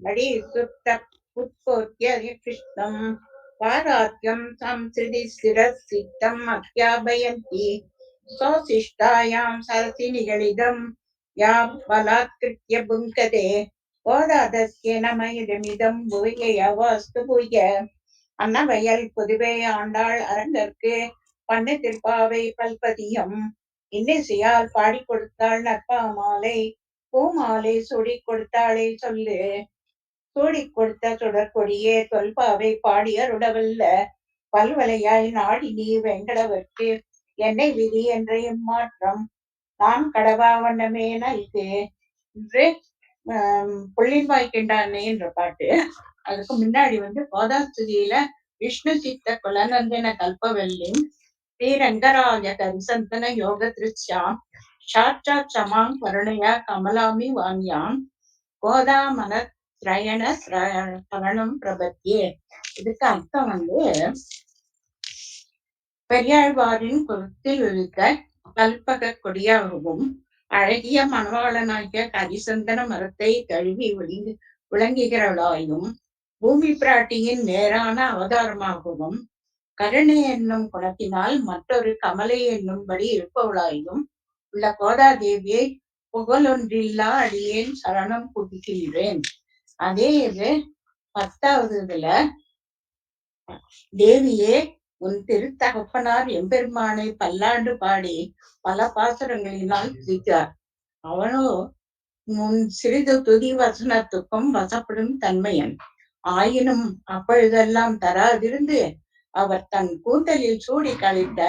நடி சுத்த உட்போத்திய கிருஷ்ணம் பாராத்யம் சம்சிருதி சிரசித்தம் அத்தியாபயந்தி स्वशिष्टायां सरसि निगलिदं या बलात्कृत्य भुङ्क्ते கோதாதஸ்ய நமயிடமிதம் பூய வாஸ்து பூய அன்னவயல் புதுவை ஆண்டாள் அரங்கற்கு பண்ணு திருப்பாவை பல்பதியம் இன்னிசையால் பாடி கொடுத்தாள் நற்பா மாலை பூமாலை சுடி கொடுத்தாளே சொல்லு. சூடி கொடுத்த சுடற்கொடியே தொல்பாவை பாடியருடவல்ல. பல்வலையாய் நாடி நீ வெங்கடவர்க்கு என்னை விதி என்ற இம்மாற்றம். நான் கடவா வண்ணமே நல்கு. என்று ஆஹ் புள்ளின்வாய் கிண்டானே என்ற பாட்டு. அதுக்கு முன்னாடி வந்து கோதாஸ்துதியில விஷ்ணு சித்த குலநந்தன கல்பவல்லி ஸ்ரீரங்கராஜ கரிசந்தன யோக திருச்சாம் சாட்சாத் சமாம் கருணையா கமலாமி வாங்கியாம். கோதாமல திரயண சரணம் பிரபத்தியே. இதுக்கு அர்த்தம் வந்து பெரியாழ்வாரின் குலத்தில் இருக்க கல்பக கொடியாகவும் அழகிய மணவாளனாகிய கரிசந்தன மரத்தை கழுவி விளங்கி விளங்குகிறவளாயும் பூமி பிராட்டியின் நேரான அவதாரமாகவும் கருணை என்னும் குணத்தினால் மற்றொரு கமலை என்னும்படி இருப்பவளாயும் உள்ள கோதாதேவியை புகழொன்றில்லா அடியேன் சரணம் புகுகின்றேன் அதே இது பத்தாவது இதுல தேவியே உன் திருத்தகப்பனார் எம்பெருமானை பல்லாண்டு பாடி பல பாசுரங்களினால் துதித்தார். அவனோ முன் சிறிது துதி வசனத்துக்கும் வசப்படும் தன்மையன். ஆயினும் அப்பொழுதெல்லாம் தராதிருந்து அவர் தன் கூந்தலில் சூடி கழித்த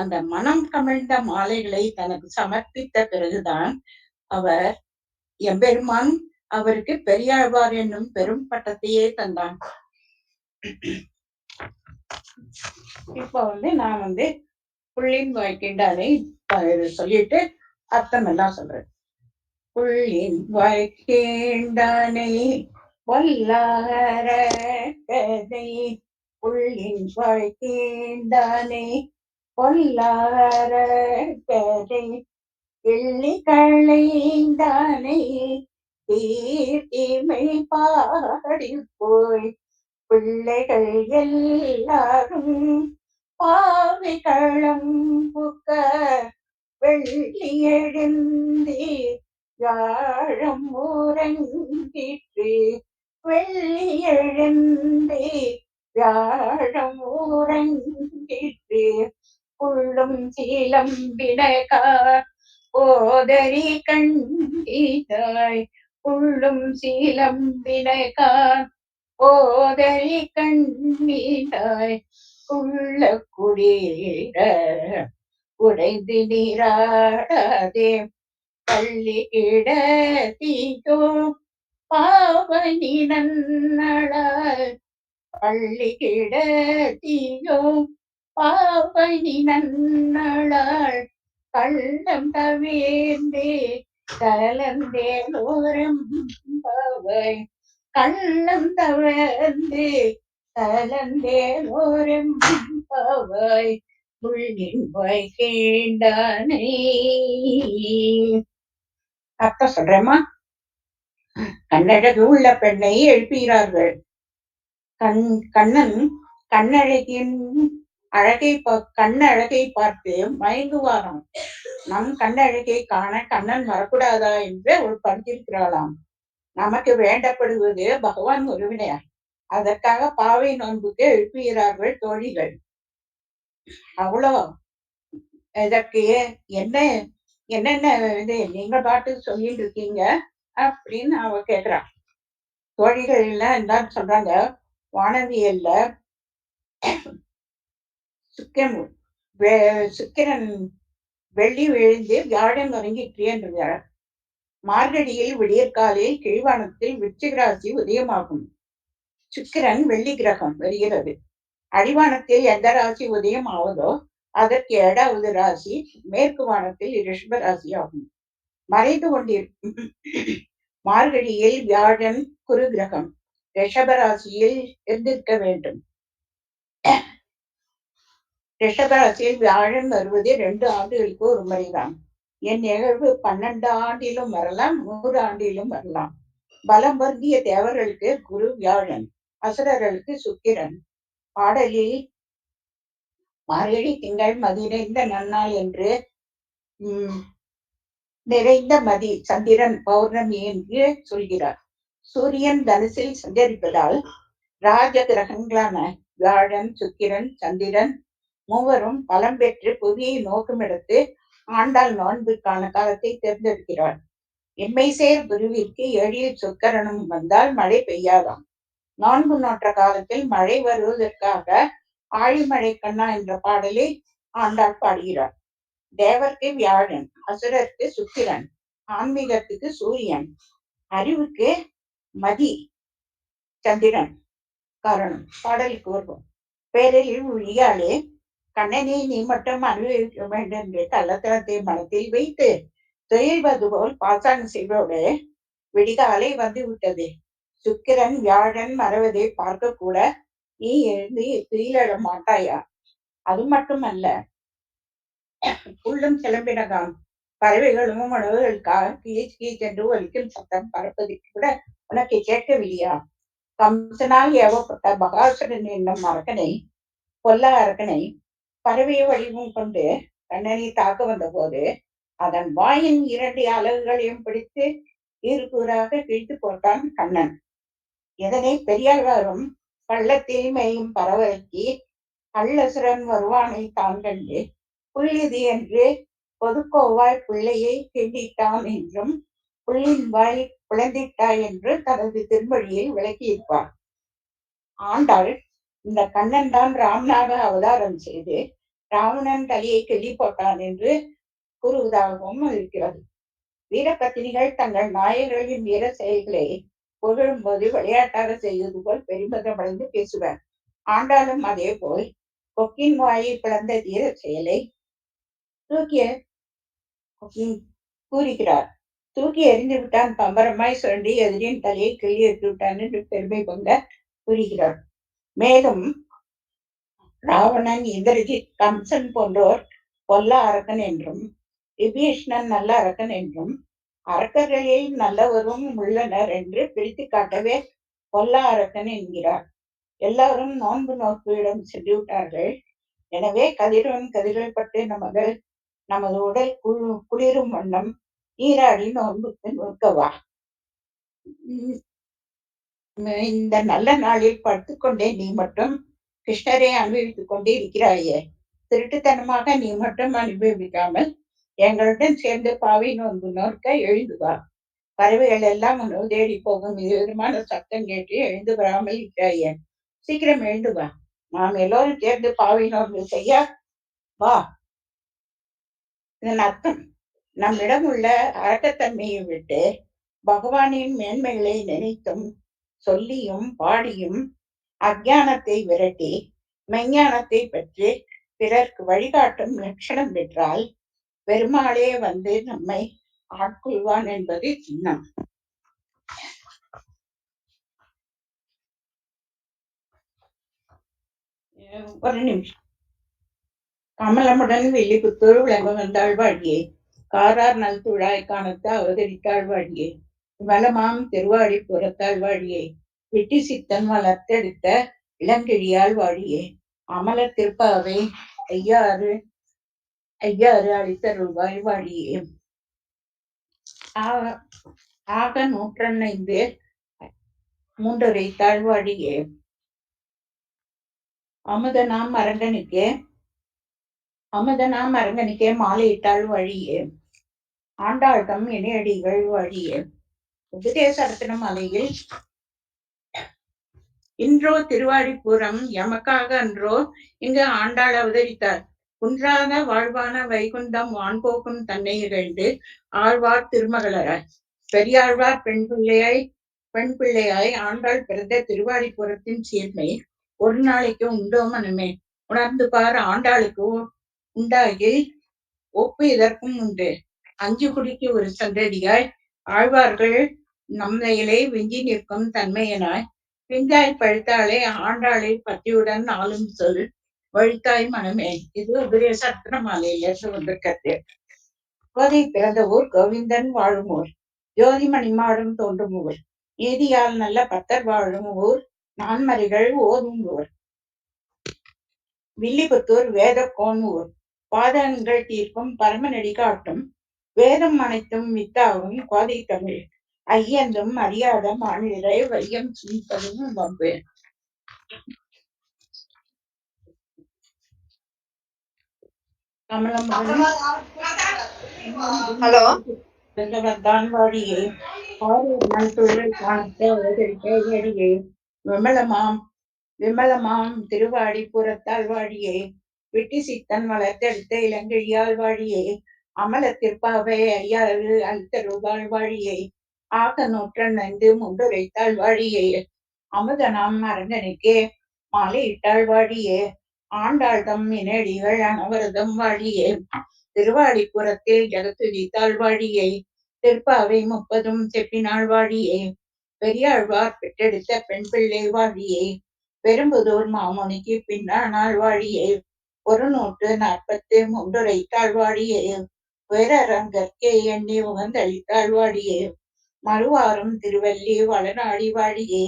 அந்த மனம் கமிழ்ந்த மாலைகளை தனக்கு சமர்ப்பித்த பிறகுதான் அவர் எம்பெருமான் அவருக்கு பெரியாழ்வார் என்னும் பெரும் பட்டத்தையே தந்தான். இப்ப வந்து நான் வந்து புள்ளின் வாய்க்கின்றானை சொல்லிட்டு அர்த்தம் எல்லாம் சொல்றேன். புள்ளின் வாய்க்கின்றானை வல்லார கதை. புள்ளின் வாய்க்கின்றானை பொல்லார எள்ளி களைந்தானை? தீர்த்திமை பாடி போய் பிள்ளைகள் எல்லாரும் பாவி களம் புக்க வெள்ளி எழுந்தி யாழம் உறங்கிற்று. வெள்ளி எழுந்தி வியாழம் உறங்கிற்று. உள்ளும் சீலம்பினகார் ஓதரி கண்டிதாய் உள்ளும் சீலம்பினகார் ஓதரி கண்ணீராய் உள்ள குடியிட உடைந்து நீராடாதே பள்ளி இட தீயோ பாவனி நன்னளால் பள்ளி இட தீயோ பாவனி நன்னளால் கள்ளம் தவேந்தே கலந்தே ஓரம் பாவை. கள்ளம் தவேந்தே கலந்தே ஓரம் பவாய் புள்ளின் வாய் கேண்டானே அர்த்தம் சொல்றேம்மா. கண்ணழகு உள்ள பெண்ணை எழுப்புகிறார்கள். கண் கண்ணன் கண்ணழகின் அழகை கண் அழகை பார்த்து மயங்குவாராம். நம் கண் அழகை காண கண்ணன் வரக்கூடாதா என்று ஒரு படுத்திருக்கிறாளாம் நமக்கு வேண்டப்படுவது பகவான் உறவினர் அதற்காக பாவை நோன்புக்கு எழுப்புகிறார்கள் தோழிகள். அவ்வளோ. இதற்கு என்ன என்னென்ன இது? நீங்க பாட்டு சொல்லிட்டு இருக்கீங்க அப்படின்னு அவ கேக்குறா தோழிகள் எல்லாம் என்ன சொல்றாங்க? வானவியல்ல சுக்கிரம் சுக்கிரன் வெள்ளி விழுந்து வியாழன் என்றார் மார்கடியில் விடியற்காலில் கிழிவானத்தில் விச்சிகராசி உதயமாகும். சுக்கிரன் வெள்ளி கிரகம் வருகிறது. அடிவானத்தில் எந்த ராசி உதயம் ஆவதோ அதற்கு ஏழாவது ராசி மேற்கு வானத்தில் ரிஷப ராசி ஆகும் மறைந்து கொண்டிருக்கும் மார்கழியில் வியாழன் குரு கிரகம். ரிஷப ராசியில் இருந்திருக்க வேண்டும். ரிஷபராசியில் வியாழன் வருவது ரெண்டு ஆண்டுகளுக்கு ஒரு முறைதான். என் நிகழ்வு பன்னெண்டு ஆண்டிலும் வரலாம் நூறு ஆண்டிலும் வரலாம். பலம் பொருந்திய தேவர்களுக்கு குரு வியாழன் அசுரர்களுக்கு சுக்கிரன். பாடலில் மார்கழி திங்கள் மதி நிறைந்த நன்னாள் என்று உம் நிறைந்த மதி சந்திரன் பௌர்ணமி என்று சொல்கிறார். சூரியன் தனுசில் சஞ்சரிப்பதால் ராஜ கிரகங்களான வியாழன் சுக்கிரன் சந்திரன் மூவரும் பலம் பெற்று புவியை நோக்கும் எடுத்து ஆண்டாள் நோன்புக்கான காலத்தை தேர்ந்தெடுக்கிறார். எம்மை சேர் குருவிற்கு எழில் சுக்கரனும் வந்தால் மழை பெய்யாதாம். நான்கு நோற்ற காலத்தில் மழை வருவதற்காக ஆழிமழை கண்ணா என்ற பாடலை ஆண்டாள் பாடுகிறார். தேவர்க்கு வியாழன் அசுரருக்கு சுக்கிரன் ஆன்மீகத்துக்கு சூரியன் அறிவுக்கு மதி சந்திரன். காரணம் பாடலுக்கு வருவோம். பேரில் ஒழியாலே கண்ணனை நீ மட்டும் அனுபவிக்க வேண்டும் என்று கள்ளத்தனத்தை மனத்தில் வைத்து துயில்வது போல் பாசாங்க செய்வோடு விடிகாலை வந்து விட்டது. சுக்கிரன் வியாழன் மறவதை பார்க்க கூட நீ எழுந்து துயிலிட மாட்டாயா? அது மட்டுமல்ல புல்லும் கிளம்பினகாம் பறவைகளும் உணவுகளுக்காக கீச் கீச் என்று ஒலிக்கும் சத்தம் பறப்பதற்கு கூட உனக்கு கேட்கவில்லையா? கம்சனால் ஏவப்பட்ட பகாசுரன் என்னும் அரக்கனை கொல்ல அரக்கனை பறவைய வடிவம் கொண்டு கண்ணனை தாக்க வந்த போது அதன் வாயின் இரண்டு அலகுகளையும் பிடித்து ஈர்கூறாக கிழித்து போட்டான் கண்ணன். இதனை பெரியாழ்வாரும் பள்ளத்தில் மேயும் பறவைக்கு கள்ளசுரன் வருவானை தான் கண்டு புள்ளிது என்று பொதுக்கோவாய் பிள்ளையை கிண்டிட்டான் என்றும் புள்ளின் வாய் குழந்திட்டாய் என்று தனது திருமொழியில் விளக்கியிருப்பார். ஆண்டாள் இந்த கண்ணன் தான் ராமனாக அவதாரம் செய்து ராவணன் தலையை கிள்ளி போட்டான் என்று கூறுவதாகவும் இருக்கிறது. வீரபத்தினிகள் தங்கள் நாயகர்களின் வீர செயல்களை புகழும் போது விளையாட்டாக செய்வது போல் பெருமிதம் அடைந்து பேசுவார். ஆண்டாலும் அதே போல் கொக்கின் வாயை பிளந்த தீர செயலை தூக்கிய கூறுகிறார். தூக்கி எறிந்து விட்டான் பம்பரமாய் சுரண்டி எதிரின் தலையை கிள்ளி எடுத்து விட்டான் என்று பெருமை கொண்ட கூறுகிறார். மேலும் ராவணன் இந்திரஜித் கம்சன் போன்றோர் கொல்ல அரக்கன் என்றும் விபீஷ்ணன் நல்ல அரக்கன் என்றும் அரக்கர்களில் நல்லவரும் உள்ளனர் என்று பிரித்து காட்டவே கொல்ல அரக்கன் என்கிறார். எல்லாரும் நோன்பு நோக்கியிடம் சென்றுவிட்டார்கள் எனவே கதிரவன் கதிர்கள் பட்டு நமகள் நமது உடல் குளிரும் வண்ணம் நீராடி நோன்புக்கு நோக்கவா இந்த நல்ல நாளில் படுத்துக்கொண்டே நீ மட்டும் கிருஷ்ணரை அனுபவித்துக் கொண்டே இருக்கிறாயே. திருட்டுத்தனமாக நீ மட்டும் அனுபவிக்காமல் எங்களுடன் சேர்ந்து பாவை நோன்பு நோக்க எழுந்துவா பறவைகள் எல்லாம் உணவு தேடி போகும். விதமான சத்தம் கேட்டு எழுந்து வராமல் இருக்கிறாயே. சீக்கிரம் எழுந்து வா. நாம் எல்லோரும் சேர்ந்து பாவை நோன்பு செய்ய வா. இதன் அர்த்தம் நம்மிடம் உள்ள அரக்கத்தன்மையை விட்டு பகவானின் மேன்மைகளை நினைத்தும் சொல்லியும் பாடியும் அஜானத்தை விரட்டி மெஞ்ஞானத்தை பற்றி பிறர்க்கு வழிகாட்டும் லட்சணம் பெற்றால் பெருமாளே வந்து நம்மை ஆட்கொள்வான் என்பது சின்னம். ஒரு நிமிஷம். கமலமுடன் வெள்ளிபுத்தூர் விளங்க வந்தாள் வாழியே காரார் நல்துழாய் காணத்து அவதரித்தாள் வாழியே வளமாம் திருவாடி புறத்தாள் வாழியே விட்டி சித்தன் வளர்த்தெடுத்த இளங்கிழியால் வாழியே. அமல திருப்பாவை ஐயாறு ஐயாறு அளித்தருள்வாய் வாழியே. ஆக நூற்றனைந்து மூன்றரை வழியே. அமுதனாம் அரங்கனுக்கே அமுதனாம் அரங்கனுக்கே மாலையிட்டாள் வழியே. ஆண்டாழ்தம் இணையடிகள் வழியே. உபதேச ரத்ன மலையில் இன்றோ திருவாடிபுரம் எமக்காக அன்றோ இங்கு ஆண்டாள் அவதரித்தார். குன்றாத வாழ்வான வைகுண்டம் வான்போக்கும் தன்னை இகழ்ந்து ஆழ்வார் திருமகளராய் பெரியாழ்வார் பெண் பிள்ளையாய் பெண் பிள்ளையாய் ஆண்டாள் பிறந்த திருவாடிபுரத்தின் சீர்மை ஒரு நாளைக்கு உண்டோ மனமே? உணர்ந்து பார் ஆண்டாளுக்கு உண்டாகி ஒப்பு இதற்கும் உண்டு. அஞ்சு குடிக்கு ஒரு சந்ததியாய் ஆழ்வார்கள் நம்மையிலே விஞ்சி நிற்கும் தன்மையனாய் பிஞ்சாய் பழுத்தாளே ஆண்டாளை பத்தியுடன் ஆளும் சொல். வழித்தாய் மனமே. இது உபதேச மாலையிலிருந்து வந்திருக்கிறது கோதை பிறந்த ஊர் கோவிந்தன் வாழும் ஊர். ஜோதிமணி மாடும் தோன்றும் ஊர். நீதியால் நல்ல பத்தர் வாழும் ஊர். நான்மறிகள் ஓதும் ஊர். வில்லிபுத்தூர் வேதக்கோன் ஊர். பாதகங்கள் தீர்க்கும் பரமநெடி காட்டும். வேதம் அனைத்தும் வித்தாகும் கோதை தமிழ். ஐயந்தும் அறியாத மாநிலரை வையம் சுமிப்பதும் வம்பு. கமலம் ஹலோ. தான் வாடியே. ஆரூர் நல் தொழில் காணத்த அவதரிக்க ஏடியே விமலமாம் விமலமாம் திருவாடி புறத்தால் வெட்டி சித்தன் வளர்த்தெடுத்த இளங்கிழியால் வாழியே அமல திருப்பாவை ஐயாறு அழுத்தருவாள் வாழியே ஆக நூற்றன் நந்து முண்டுரைத்தாள் வாழியே அமுதனாம் அரங்கனுக்கே மாலையிட்டாள் வாழியே ஆண்டாள் தம் இனடிகள் அனவரதம் வாழியே திருவாடிப்புறத்தில் ஜெகத்துதித்தாள் வாழியை திருப்பாவை முப்பதும் செப்பினாள் வாழியே பெரியாழ்வார் பெற்றெடுத்த பெண் பிள்ளை வாழியே பெரும்புதூர் மாமுனிக்கு பின்னானாள் வாழியே ஒரு நூற்று நாற்பத்து மூன்றுரைத்தாள் வாழியே வேரரங்கற்கே எண்ணி உகந்தளித்தாள் வாழியே மறுவாரும் திருவல்லி வளநாடி வாழியே.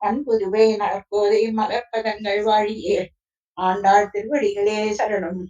அன்புதுவை நற்கோதை மலர்பதங்கள் வாழியே. ஆண்டாள் திருவடிகளே சரணம்.